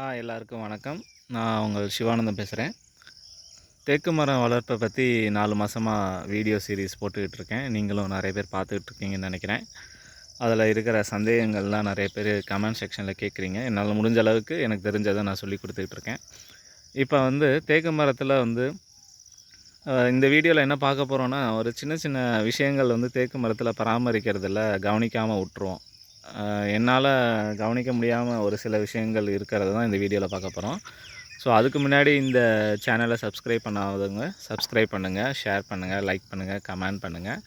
ஆ எல்லாருக்கும் வணக்கம். நான் உங்கள் சிவானந்தம் பேசுகிறேன் தேக்கு மரம் வளர்ப்பை பற்றி நாலு மாதமாக வீடியோ சீரிஸ் போட்டுக்கிட்டு இருக்கேன். நீங்களும் நிறைய பேர் பார்த்துக்கிட்டு இருக்கீங்கன்னு நினைக்கிறேன். அதில் இருக்கிற சந்தேகங்கள்லாம் நிறைய பேர் கமெண்ட் செக்ஷனில் கேட்குறீங்க என்னால் முடிஞ்ச அளவுக்கு எனக்கு தெரிஞ்சதை நான் சொல்லி கொடுத்துக்கிட்டு இருக்கேன். இப்போ வந்து தேக்கு மரத்தில் வந்து இந்த வீடியோவில் என்ன பார்க்க போகிறோன்னா ஒரு சின்ன சின்ன விஷயங்கள் வந்து தேக்கு மரத்தில் பராமரிக்கிறதுல கவனிக்காமல் விட்டுருவோம். என்னால் கவனிக்க முடியாமல் ஒரு சில விஷயங்கள் இருக்கிறது தான் இந்த வீடியோவில் பார்க்க போகிறோம் ஸோ அதுக்கு முன்னாடி இந்த சேனலை சப்ஸ்கிரைப் பண்ணாதவங்க சப்ஸ்கிரைப் பண்ணுங்கள் ஷேர் பண்ணுங்கள் லைக் பண்ணுங்கள் கமெண்ட் பண்ணுங்கள்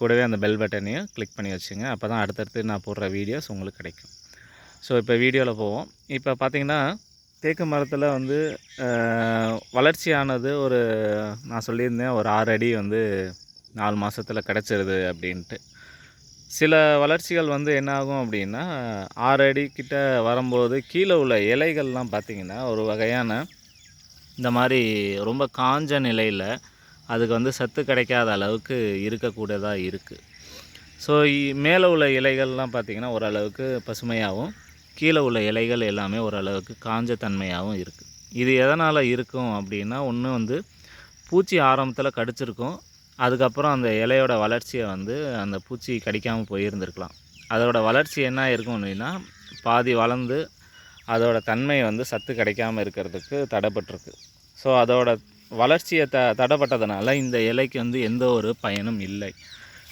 கூடவே அந்த பெல் பட்டனையும் கிளிக் பண்ணி வச்சுங்க. அப்போ தான் அடுத்தடுத்து நான் போடுற வீடியோஸ் உங்களுக்கு கிடைக்கும். ஸோ இப்போ வீடியோவில் போவோம். இப்போ பார்த்தீங்கன்னா தேக்கு மரத்தில் வந்து வளர்ச்சியானது ஒரு நான் சொல்லியிருந்தேன் ஒரு ஆறு அடி வந்து நாலு மாதத்தில் கிடச்சிருது அப்படின்ட்டு. சில வளர்ச்சிகள் வந்து என்ன ஆகும் அப்படின்னா ஆறு அடிக்கிட்ட கிட்ட வரும்போது கீழே உள்ள இலைகள்லாம் பார்த்திங்கன்னா ஒரு வகையான இந்த மாதிரி ரொம்ப காஞ்ச நிலையில் அதுக்கு வந்து சத்து கிடைக்காத அளவுக்கு இருக்கக்கூடியதாக இருக்குது ஸோ மேலே உள்ள இலைகள்லாம் பார்த்திங்கன்னா ஓரளவுக்கு பசுமையாகவும் கீழே உள்ள இலைகள் எல்லாமே ஓரளவுக்கு காஞ்ச தன்மையாகவும் இருக்குது இது எதனால் இருக்கும் அப்படின்னா ஒன்று வந்து பூச்சி ஆரம்பத்தில் கடிச்சிருக்கும். அதுக்கப்புறம் அந்த இலையோட வளர்ச்சியை வந்து அந்த பூச்சி கடிக்காமல் போயிருந்திருக்கலாம். அதோட வளர்ச்சி என்ன இருக்கும் அப்படின்னா பாதி வளர்ந்து அதோட தன்மை வந்து சத்து கிடைக்காமல் இருக்கிறதுக்கு தடைப்பட்டிருக்கு. ஸோ அதோட வளர்ச்சியை த தடைப்பட்டதுனால இந்த இலைக்கு வந்து எந்த ஒரு பயனும் இல்லை.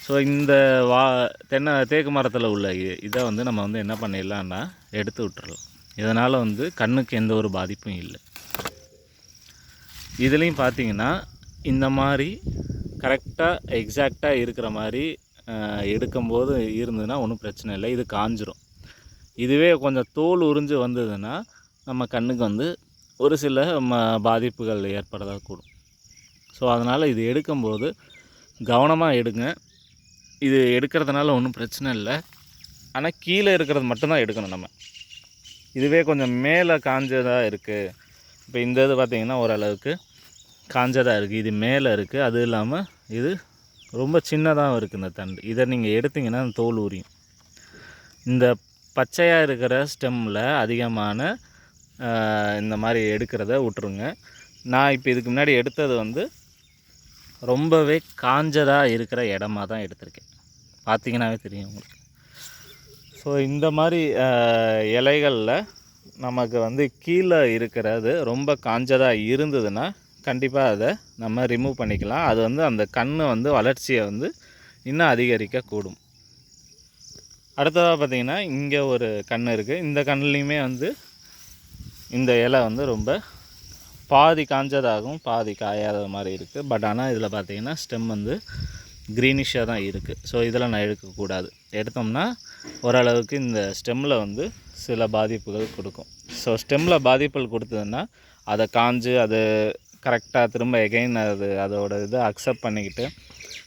ஸோ இந்த வா தென்னை தேக்கு மரத்தில் உள்ள இ- இதை வந்து நம்ம வந்து என்ன பண்ணிடலாம்னா எடுத்து விட்டுறலாம். இதனால் வந்து கண்ணுக்கு எந்த ஒரு பாதிப்பும் இல்லை. இதுலேயும் பார்த்தீங்கன்னா இந்த மாதிரி கரெக்டாக எக்ஸாக்டாக இருக்கிற மாதிரி எடுக்கும்போது இருந்ததுன்னா ஒன்றும் பிரச்சனை இல்லை. இது காஞ்சிரும். இதுவே கொஞ்சம் தோல் உறிஞ்சு வந்ததுன்னா நம்ம கண்ணுக்கு வந்து ஒரு சில ம பாதிப்புகள் ஏற்படதாக கூடும். ஸோ அதனால் இது எடுக்கும்போது கவனமாக எடுங்க. இது எடுக்கிறதுனால ஒன்றும் பிரச்சனை இல்லை. ஆனால் கீழே இருக்கிறது மட்டும்தான் எடுக்கணும் நம்ம. இதுவே கொஞ்சம் மேலே காஞ்சதாக இருக்குது இப்போ இந்த இது பார்த்திங்கன்னா ஓரளவுக்கு காஞ்சதாக இருக்குது இது மேலே இருக்குது அது இல்லாமல் இது ரொம்ப சின்னதாக இருக்குது இந்த தண்டு. இதை நீங்கள் எடுத்தீங்கன்னா தோல் உரியும். இந்த பச்சையாக இருக்கிற ஸ்டெம்மில் அதிகமான இந்த மாதிரி எடுக்கிறத விட்ருங்க நான் இப்போ இதுக்கு முன்னாடி எடுத்தது வந்து ரொம்பவே காஞ்சதாக இருக்கிற இடமா தான் எடுத்திருக்கேன். பார்த்தீங்கன்னாவே தெரியும் உங்களுக்கு. ஸோ இந்த மாதிரி இலைகளில் நமக்கு வந்து கீழே இருக்கிறது ரொம்ப காஞ்சதாக இருந்ததுன்னா கண்டிப்பாக அதை நம்ம ரிமூவ் பண்ணிக்கலாம். அது வந்து அந்த கண் வந்து வளர்ச்சியை வந்து இன்னும் அதிகரிக்க கூடும் அடுத்ததாக பார்த்திங்கன்னா இங்கே ஒரு கண் இருக்குது இந்த கண்ணுலேயுமே வந்து இந்த இலை வந்து ரொம்ப பாதி காஞ்சதாகவும் பாதி காயாத மாதிரி இருக்குது பட் ஆனால் இதில் பார்த்தீங்கன்னா ஸ்டெம் வந்து க்ரீனிஷாக தான் இருக்குது ஸோ இதில் நான் எடுக்கக்கூடாது. எடுத்தோம்னா ஓரளவுக்கு இந்த ஸ்டெம்மில் வந்து சில பாதிப்புகள் கொடுக்கும். ஸோ ஸ்டெம்மில் பாதிப்புகள் கொடுத்ததுன்னா அதை காஞ்சு அது கரெக்டாக திரும்ப எகைன் அது அதோட இதை அக்செப்ட் பண்ணிக்கிட்டு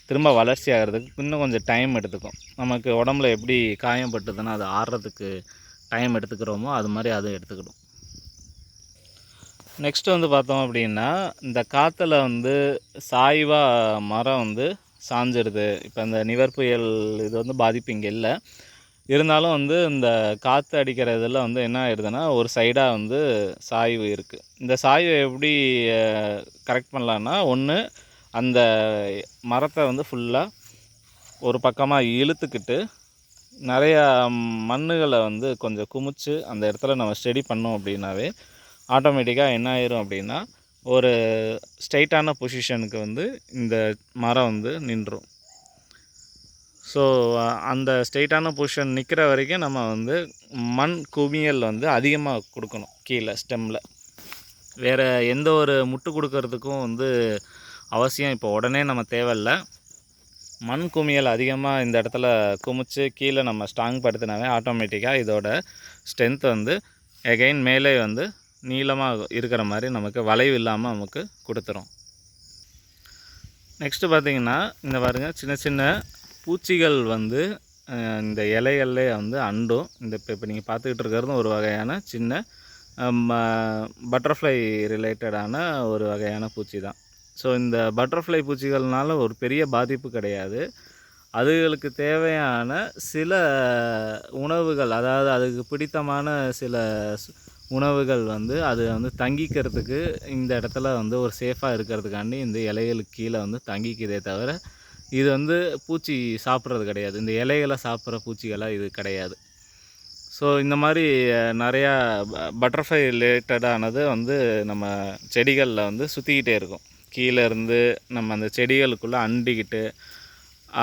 திரும்ப வளர்ச்சி ஆகிறதுக்கு இன்னும் கொஞ்சம் டைம் எடுத்துக்கும். நமக்கு உடம்புல எப்படி காயம் பட்டுதுன்னா அது ஆடுறதுக்கு டைம் எடுத்துக்கிறோமோ அது மாதிரி அதை எடுத்துக்கிடும். நெக்ஸ்ட் வந்து பார்த்தோம் அப்படின்னா இந்த காற்றுல வந்து சாய்வாக மரம் வந்து சாஞ்சிடுது இப்போ இந்த நிவர் புயல் இது வந்து பாதிப்பு இங்கே இல்லை. இருந்தாலும் வந்து இந்த காற்று அடிக்கிற இதில் வந்து என்ன ஆயிடுதுன்னா ஒரு சைடாக வந்து சாய்வு இருக்குது இந்த சாய்வை எப்படி கரெக்ட் பண்ணலான்னா ஒன்று அந்த மரத்தை வந்து ஃபுல்லாக ஒரு பக்கமாக இழுத்துக்கிட்டு நிறையா மண்ணுகளை வந்து கொஞ்சம் குமிச்சு அந்த இடத்துல நம்ம ஸ்டடி பண்ணோம் அப்படின்னாவே ஆட்டோமேட்டிக்காக என்ன ஆயிரும் அப்படின்னா ஒரு ஸ்ட்ரைட்டான பொசிஷனுக்கு வந்து இந்த மரம் வந்து நின்றும். ஸோ அந்த ஸ்ட்ரெயிட்டான பொசிஷன் நிற்கிற வரைக்கும் நம்ம வந்து மண் குமியல் வந்து அதிகமாக கொடுக்கணும் கீழே ஸ்டெம்மில் வேறு எந்த ஒரு முட்டு கொடுக்கறதுக்கும் வந்து அவசியம் இப்போ உடனே நம்ம தேவையில்ல. மண் குமியல் அதிகமாக இந்த இடத்துல குமிச்சு கீழே நம்ம ஸ்ட்ராங் படுத்தினாவே ஆட்டோமேட்டிக்காக இதோட ஸ்ட்ரென்த் வந்து எகைன் மேலே வந்து நீளமாக இருக்கிற மாதிரி நமக்கு வளைவு இல்லாமல் நமக்கு கொடுத்துரும். நெக்ஸ்ட்டு பார்த்தீங்கன்னா இந்த பாருங்கள் சின்ன சின்ன பூச்சிகள் வந்து இந்த இலைகள்லே வந்து அண்டும். இந்த இப்போ இப்போ நீங்கள் பார்த்துக்கிட்டு இருக்கிறதும் ஒரு வகையான சின்ன பட்டர்ஃப்ளை ரிலேட்டடான ஒரு வகையான பூச்சி தான். ஸோ இந்த பட்டர்ஃப்ளை பூச்சிகள்னால ஒரு பெரிய பாதிப்பு கிடையாது. அதுகளுக்கு தேவையான சில உணவுகள் அதாவது அதுக்கு பிடித்தமான சில உணவுகள் வந்து அது வந்து தங்கிக்கிறதுக்கு இந்த இடத்துல வந்து ஒரு சேஃபாக இருக்கிறதுக்காண்டி இந்த இலைகளுக்கு கீழே வந்து தங்கிக்குதே தவிர இது வந்து பூச்சி சாப்பிட்றது கிடையாது. இந்த இலைகளை சாப்பிட்ற பூச்சிகளாக இது கிடையாது. ஸோ இந்த மாதிரி நிறையா பட்டர்ஃப்ளை ரிலேட்டடானது வந்து நம்ம செடிகளில் வந்து சுற்றிக்கிட்டே இருக்கும். கீழே இருந்து நம்ம அந்த செடிகளுக்குள்ளே அண்டிக்கிட்டு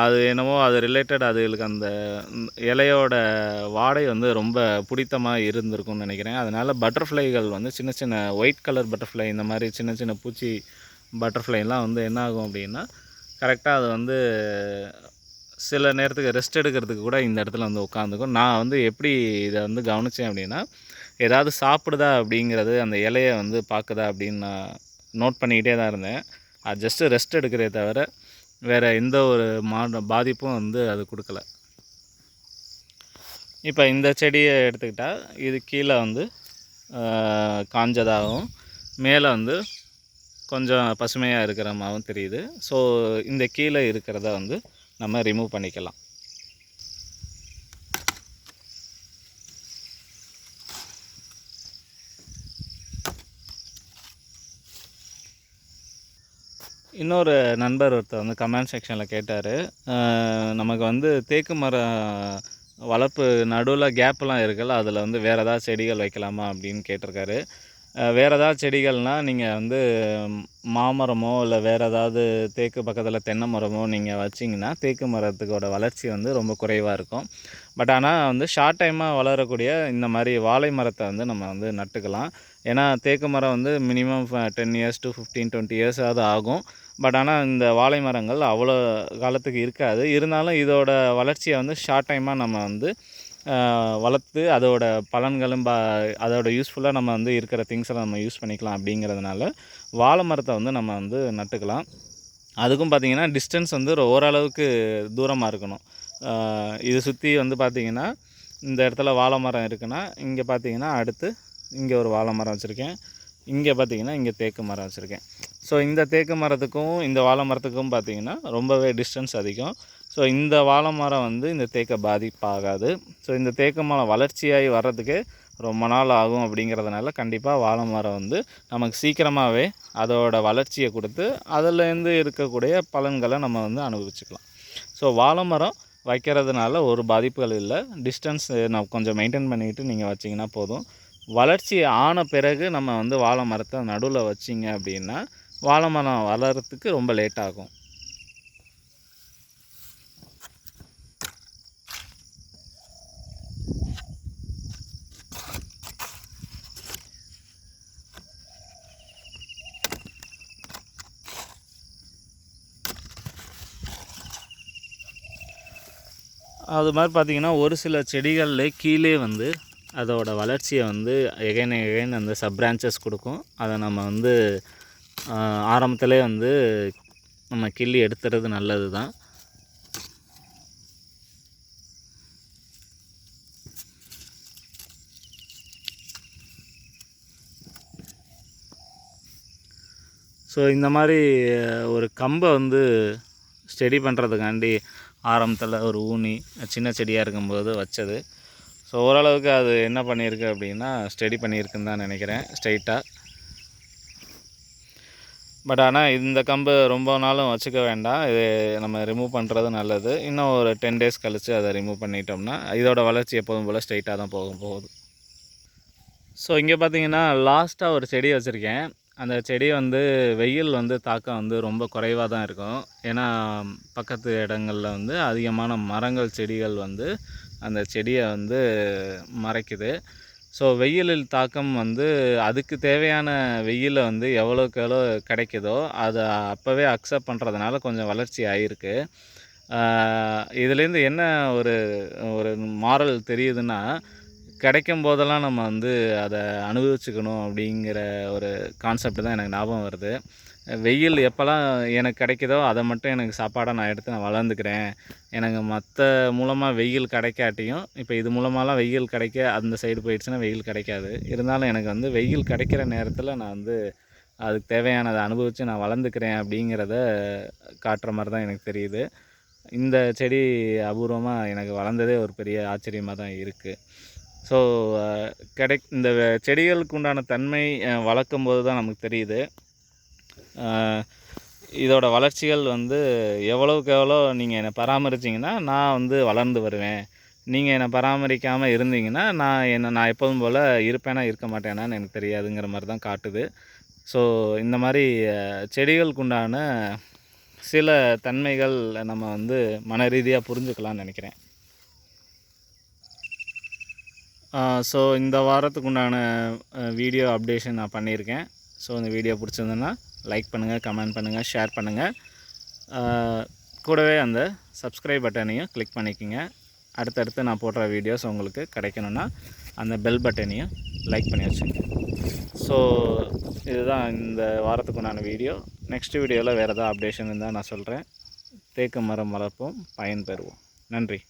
அது என்னமோ அது ரிலேட்டட் அதுகளுக்கு அந்த இலையோட வாடை வந்து ரொம்ப பிடித்தமாக இருந்திருக்கும்னு நினைக்கிறேன். அதனால் பட்டர்ஃப்ளைகள் வந்து சின்ன சின்ன ஒயிட் கலர் பட்டர்ஃப்ளை இந்த மாதிரி சின்ன சின்ன பூச்சி பட்டர்ஃப்ளைலாம் வந்து என்ன ஆகும் அப்படின்னா கரெக்டாக அது வந்து சில நேரத்துக்கு ரெஸ்ட் எடுக்கிறதுக்கு கூட இந்த இடத்துல வந்து உட்காந்துக்கும். நான் வந்து எப்படி இதை வந்து கவனித்தேன் அப்படின்னா ஏதாவது சாப்பிடுதா அப்படிங்கிறது அந்த இலையை வந்து பார்க்குதா அப்படின்னு நான் நோட் பண்ணிக்கிட்டே தான் இருந்தேன். அது ஜஸ்ட்டு ரெஸ்ட் எடுக்கிறதே தவிர வேறு எந்த ஒரு மா பாதிப்பும் வந்து அது கொடுக்கல. இப்போ இந்த செடியை எடுத்துக்கிட்டால் இது கீழே வந்து காஞ்சதாகவும் மேலே வந்து கொஞ்சம் பசுமையாக இருக்கிற மாவும் தெரியுது. ஸோ இந்த கீழே இருக்கிறத வந்து நம்ம ரிமூவ் பண்ணிக்கலாம். இன்னொரு நண்பர் ஒருத்தர் வந்து கமெண்ட் செக்ஷனில் கேட்டார். நமக்கு வந்து தேக்கு மரம் வளர்ப்பு நடுவில் கேப்லாம் இருக்குல்ல அதில் வந்து வேறு ஏதாவது செடிகள் வைக்கலாமா அப்படின்னு கேட்டிருக்காரு. வேறு ஏதாவது செடிகள்னால் நீங்கள் வந்து மாமரமோ இல்லை வேறு ஏதாவது தேக்கு பக்கத்தில் தென்னை மரமோ நீங்கள் வச்சிங்கன்னா தேக்கு மரத்துக்கோட வளர்ச்சி வந்து ரொம்ப குறைவாக இருக்கும். பட் ஆனால் வந்து ஷார்ட் டைமாக வளரக்கூடிய இந்த மாதிரி வாழை மரத்தை வந்து நம்ம வந்து நட்டுக்கலாம். ஏன்னா தேக்கு மரம் வந்து minimum ten years to fifteen twenty இயர்ஸாவது ஆகும். பட் ஆனால் இந்த வாழை மரங்கள் அவ்வளோ காலத்துக்கு இருக்காது. இருந்தாலும் இதோட வளர்ச்சியை வந்து ஷார்ட் டைமாக நம்ம வந்து வளர்த்து அதோட பலன்களும் பா அதோட யூஸ்ஃபுல்லாக நம்ம வந்து இருக்கிற திங்ஸெல்லாம் நம்ம யூஸ் பண்ணிக்கலாம் அப்படிங்கிறதுனால வாழை மரத்தை வந்து நம்ம வந்து நட்டுக்கலாம். அதுக்கும் பார்த்திங்கன்னா டிஸ்டன்ஸ் வந்து ஓரளவுக்கு தூரமாக இருக்கணும். இது சுற்றி வந்து பார்த்திங்கன்னா இந்த இடத்துல வாழை மரம் இருக்குன்னா இங்கே பார்த்தீங்கன்னா அடுத்து இங்கே ஒரு வாழை மரம் வச்சுருக்கேன். இங்கே பார்த்தீங்கன்னா இங்கே தேக்கு மரம் வச்சுருக்கேன். ஸோ இந்த தேக்கு மரத்துக்கும் இந்த வாழை மரத்துக்கும் பார்த்தீங்கன்னா ரொம்பவே டிஸ்டன்ஸ் அதிகம். ஸோ இந்த வாழை மரம் வந்து இந்த தேக்கை பாதிப்பாகாது. ஸோ இந்த தேக்கு மரம் வளர்ச்சியாகி வர்றதுக்கே ரொம்ப நாள் ஆகும் அப்படிங்கிறதுனால கண்டிப்பாக வாழை மரம் வந்து நமக்கு சீக்கிரமாகவே அதோட வளர்ச்சியை கொடுத்து அதுலேருந்து இருக்கக்கூடிய பலன்களை நம்ம வந்து அனுபவிச்சுக்கலாம். ஸோ வாழை மரம் வைக்கிறதுனால ஒரு பாதிப்புகள் இல்லை. டிஸ்டன்ஸ் நான் கொஞ்சம் மெயின்டைன் பண்ணிக்கிட்டு நீங்கள் வச்சிங்கன்னா போதும். வளர்ச்சி ஆன பிறகு நம்ம வந்து வாழை மரத்தை நடுவில் வச்சிங்க அப்படின்னா வாழை மரம் வளர்கிறதுக்கு ரொம்ப லேட் ஆகும். அது மாதிரி பார்த்திங்கன்னா ஒரு சில செடிகளில் கீழே வந்து அதோடய வளர்ச்சியை வந்து எகைன் எகைன் அந்த சப் பிரான்ச்சஸ் கொடுக்கும். அதை நம்ம வந்து ஆரம்பத்திலே வந்து நம்ம கிள்ளி எடுத்துறது நல்லது தான். ஸோ இந்த மாதிரி ஒரு கம்பை வந்து ஸ்டெடி பண்ணுறதுக்காண்டி ஆரம்பத்தில் ஒரு ஊனி சின்ன செடியாக இருக்கும்போது வச்சது. ஸோ ஓரளவுக்கு அது என்ன பண்ணியிருக்கு அப்படின்னா ஸ்டெடி பண்ணியிருக்குன்னு தான் நினைக்கிறேன் ஸ்ட்ரைட்டாக பட் ஆனால் இந்த கம்பு ரொம்ப நாளும் வச்சுக்க வேண்டாம். இது நம்ம ரிமூவ் பண்ணுறது நல்லது. இன்னும் ஒரு டென் டேஸ் கழித்து அதை ரிமூவ் பண்ணிட்டோம்னா இதோட வளர்ச்சி எப்போதும் போல் ஸ்ட்ரைட்டாக தான் போகும் போகுது. ஸோ இங்கே பார்த்தீங்கன்னா லாஸ்ட்டாக ஒரு செடி வச்சுருக்கேன். அந்த செடி வந்து வெயில் வந்து தாக்கம் வந்து ரொம்ப குறைவாக தான் இருக்கும். ஏன்னா பக்கத்து இடங்களில் வந்து அதிகமான மரங்கள் செடிகள் வந்து அந்த செடியை வந்து மறைக்குது. ஸோ வெயிலில் தாக்கம் வந்து அதுக்கு தேவையான வெயிலை வந்து எவ்வளோக்கு எவ்வளோ கிடைக்குதோ அதை அப்போவே அக்செப்ட் பண்ணுறதுனால கொஞ்சம் வளர்ச்சி ஆகிருக்கு இதுலேருந்து என்ன ஒரு ஒரு மாரல் தெரியுதுன்னா கிடைக்கும் போதெல்லாம் நம்ம வந்து அதை அனுபவிச்சுக்கணும் அப்படிங்கிற ஒரு கான்செப்ட் தான் எனக்கு ஞாபகம் வருது. வெயில் எப்போல்லாம் எனக்கு கிடைக்குதோ அதை மட்டும் எனக்கு சாப்பாடாக நான் எடுத்து நான் வளர்ந்துக்கிறேன். எனக்கு மற்ற மூலமாக வெயில் கிடைக்காட்டியும் இப்போ இது மூலமாகலாம் வெயில் கிடைக்க அந்த சைடு போயிடுச்சுன்னா வெயில் கிடைக்காது. இருந்தாலும் எனக்கு வந்து வெயில் கிடைக்கிற நேரத்தில் நான் வந்து அதுக்கு தேவையானதை அனுபவித்து நான் வளர்ந்துக்கிறேன் அப்படிங்கிறத காட்டுற மாதிரி தான் எனக்கு தெரியுது. இந்த செடி அபூர்வமாக எனக்கு வளர்ந்ததே ஒரு பெரிய ஆச்சரியமாக தான் இருக்குது ஸோ uh, கிடை இந்த செடிகளுக்கு உண்டான தன்மை வளர்க்கும் போது தான் நமக்கு தெரியுது. இதோட வளர்ச்சிகள் வந்து எவ்வளோவுக்கு எவ்வளோ நீங்கள் என்னை பராமரிச்சிங்கன்னா நான் வந்து வளர்ந்து வருவேன். நீங்கள் என்னை பராமரிக்காமல் இருந்தீங்கன்னா நான் என்ன நான் எப்போதும் போல் இருப்பேனா இருக்க மாட்டேனான்னு எனக்கு தெரியாதுங்கிற மாதிரி தான் காட்டுது. ஸோ இந்த மாதிரி செடிகளுக்கு உண்டான சில தன்மைகள் நம்ம வந்து மன ரீதியாக புரிஞ்சுக்கலாம்னு நினைக்கிறேன். ஸோ இந்த வாரத்துக்கு உண்டான வீடியோ அப்டேஷன் நான் பண்ணியிருக்கேன். ஸோ இந்த வீடியோ பிடிச்சிருந்ததுன்னா லைக் பண்ணுங்கள் கமெண்ட் பண்ணுங்கள் ஷேர் பண்ணுங்கள் கூடவே அந்த சப்ஸ்கிரைப் பட்டனையும் கிளிக் பண்ணிக்கோங்க. அடுத்தடுத்து நான் போடுற வீடியோஸ் உங்களுக்கு கிடைக்கணும்னா அந்த பெல் பட்டனையும் லைக் பண்ணி வச்சுங்க. ஸோ இதுதான் இந்த வாரத்துக்கு உண்டான வீடியோ நெக்ஸ்ட் வீடியோவில் வேறு ஏதாவது அப்டேஷன் இருந்தால் நான் சொல்கிறேன் தேக்கு மரம் வளர்ப்போம் பயன் பெறுவோம். நன்றி.